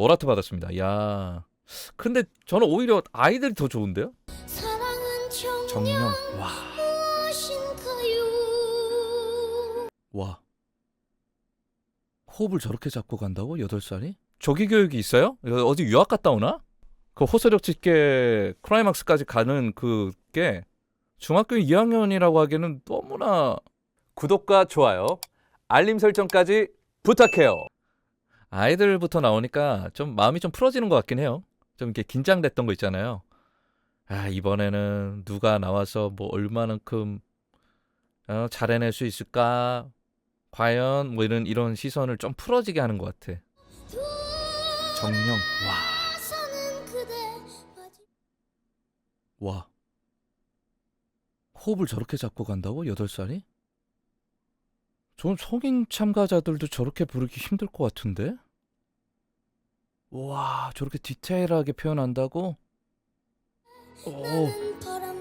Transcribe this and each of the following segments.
워라트 받았습니다. 야. 근데 저는 오히려 아이들이 더 좋은데요? 정령. 와. 무엇인가요? 와. 호흡을 저렇게 잡고 간다고? 8살이? 조기 교육이 있어요? 어디 유학 갔다 오나? 그 호소력 짙게 클라이막스까지 가는 그게 중학교 2학년이라고 하기에는 너무나 구독과 좋아요, 알림 설정까지 부탁해요. 아이들부터 나오니까 좀 마음이 좀 풀어지는 것 같긴 해요. 좀 이렇게 긴장됐던 거 있잖아요. 아, 이번에는 누가 나와서 뭐 얼마만큼 어, 잘해낼 수 있을까? 과연 뭐 이런 이런 시선을 좀 풀어지게 하는 것 같아. 정령. 와. 와. 호흡을 저렇게 잡고 간다고? 8살이? 전 성인 참가자들도 저렇게 부르기 힘들 것 같은데? 와, 저렇게 디테일하게 표현한다고? 오,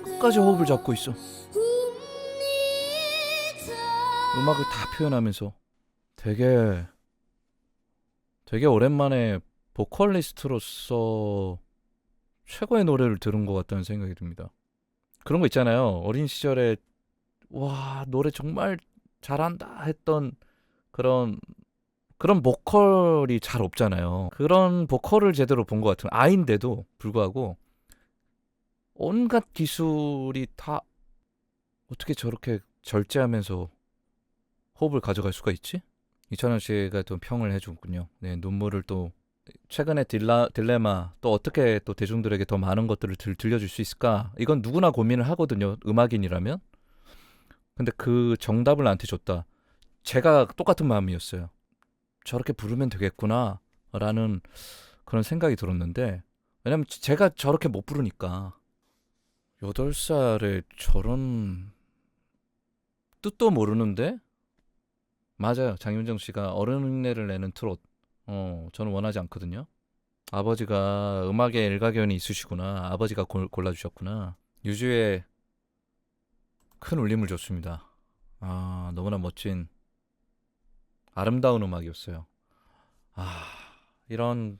끝까지 호흡을 잡고 있어. 음악을 다 표현하면서 되게 되게 오랜만에 보컬리스트로서 최고의 노래를 들은 것 같다는 생각이 듭니다. 그런 거 있잖아요. 어린 시절에 와 노래 정말 잘한다 했던 그런 그런 보컬이 잘 없잖아요. 그런 보컬을 제대로 본 것 같은 아이인데도 불구하고 온갖 기술이 다 어떻게 저렇게 절제하면서 호흡을 가져갈 수가 있지? 이찬원 씨가 또 평을 해주군요. 네, 눈물을 또 최근에 딜라, 딜레마 또 어떻게 또 대중들에게 더 많은 것들을 들, 들려줄 수 있을까? 이건 누구나 고민을 하거든요. 음악인이라면. 근데 그 정답을 나한테 줬다. 제가 똑같은 마음이었어요. 저렇게 부르면 되겠구나. 라는 그런 생각이 들었는데, 왜냐면 제가 저렇게 못 부르니까. 8살에 저런 뜻도 모르는데 맞아요. 장윤정 씨가 어른 흉내를 내는 트롯. 어, 저는 원하지 않거든요. 아버지가 음악에 일가견이 있으시구나. 아버지가 골, 골라주셨구나. 유주의 큰 울림을 줬습니다. 아, 너무나 멋진 아름다운 음악이었어요. 아, 이런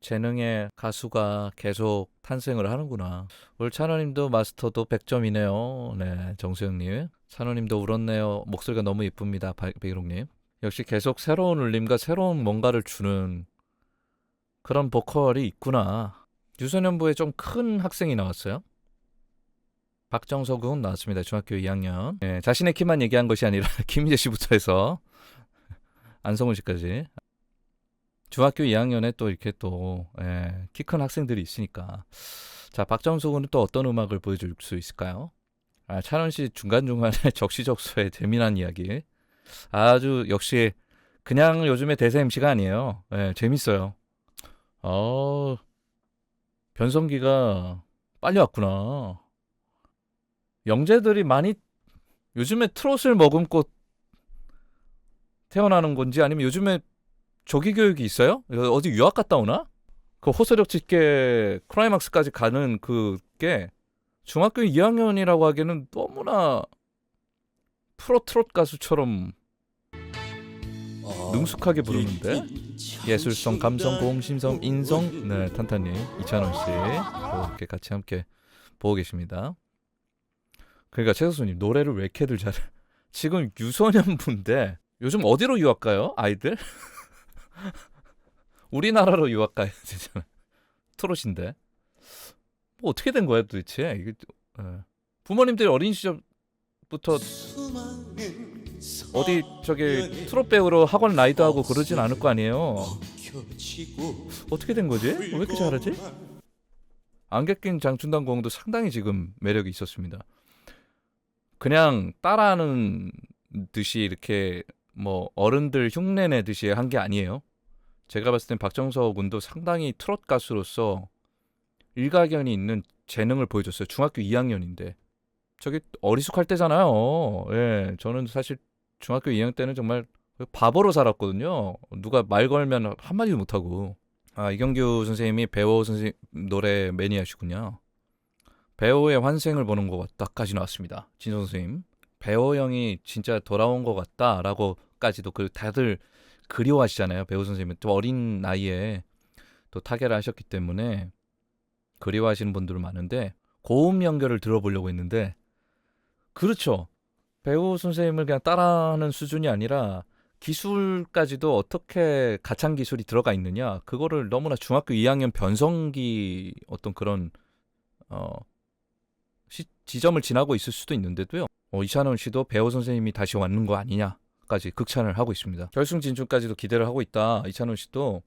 재능의 가수가 계속 탄생을 하는구나. 올 찬원님도 마스터도 100점이네요. 네, 정수영님. 찬원님도 울었네요. 목소리가 너무 이쁩니다. 바- 백일홍님. 역시 계속 새로운 울림과 새로운 뭔가를 주는 그런 보컬이 있구나. 유소년부에 좀 큰 학생이 나왔어요. 박정석 군 나왔습니다. 중학교 2학년. 네, 자신의 키만 얘기한 것이 아니라 김희재 씨부터 해서 안성훈 씨까지. 중학교 2학년에 또 이렇게 또 키 큰 학생들이 있으니까 자 박정수 군은 또 어떤 음악을 보여줄 수 있을까요? 아 찬원 씨 중간 중간에 적시적소의 재미난 이야기 아주 역시 그냥 요즘에 대세 MC가 아니에요. 예, 재밌어요. 어 변성기가 빨리 왔구나. 영재들이 많이 요즘에 트롯을 머금고 태어나는 건지 아니면 요즘에 조기 교육이 있어요? 어디 유학 갔다 오나? 그 호소력 짙게 클라이막스까지 가는 그게 중학교 2학년이라고 하기에는 너무나 프로 트롯 가수처럼 능숙하게 부르는데 예술성, 감성, 고음, 심성, 인성 네 탄탄님 이찬원 씨 이렇게 같이 함께 보고 계십니다. 그러니까 최소수님 노래를 왜 이렇게들 잘해? 지금 유소년부인데 요즘 어디로 유학 가요? 아이들? 우리나라로 유학 가야 되잖아. 트롯인데. 뭐 어떻게 된 거야 도대체? 이게 예. 부모님들이 어린 시절부터 어디 저기 트롯 배우로 학원 라이드 하고 그러진 않을 거 아니에요. 어떻게 된 거지? 왜 이렇게 잘하지? 안개 낀 장춘단 공도 상당히 지금 매력이 있었습니다. 그냥 따라하는 듯이 이렇게 뭐 어른들 흉내 내듯이 한 게 아니에요. 제가 봤을 땐 박정석 군도 상당히 트롯 가수로서 일가견이 있는 재능을 보여줬어요. 중학교 2학년인데. 저기 어리숙할 때잖아요. 예, 저는 사실 중학교 2학년 때는 정말 바보로 살았거든요. 누가 말 걸면 한마디도 못하고. 아, 이경규 선생님이 배우 선생님 노래 매니아시군요. 배우의 환생을 보는 것 같다까지 나왔습니다. 진성 선생님. 배우 형이 진짜 돌아온 것 같다라고 까지도 그 다들 그리워하시잖아요. 배우 선생님은 또 어린 나이에 또 타결을 하셨기 때문에 그리워하시는 분들은 많은데 고음 연결을 들어보려고 했는데 그렇죠. 배우 선생님을 그냥 따라하는 수준이 아니라 기술까지도 어떻게 가창 기술이 들어가 있느냐 그거를 너무나 중학교 2학년 변성기 어떤 그런 어 시- 지점을 지나고 있을 수도 있는데도요. 어, 이찬원 씨도 배우 선생님이 다시 왔는 거 아니냐 까지 극찬을 하고 있습니다. 결승 진출까지도 기대를 하고 있다. 이찬원 씨도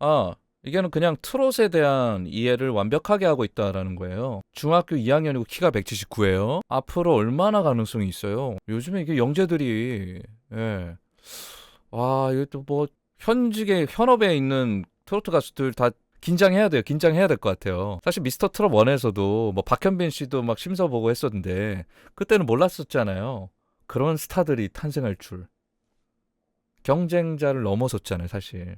아 이게는 그냥 트롯에 대한 이해를 완벽하게 하고 있다라는 거예요. 중학교 2학년이고 키가 179예요. 앞으로 얼마나 가능성이 있어요? 요즘에 이게 영재들이 예. 와, 이것도 뭐 현직에 현업에 있는 트로트 가수들 다 긴장해야 돼요. 긴장해야 될 것 같아요. 사실 미스터 트롯 1에서도 뭐 박현빈 씨도 막 심사 보고 했었는데 그때는 몰랐었잖아요. 그런 스타들이 탄생할 줄. 경쟁자를 넘어섰잖아요, 사실.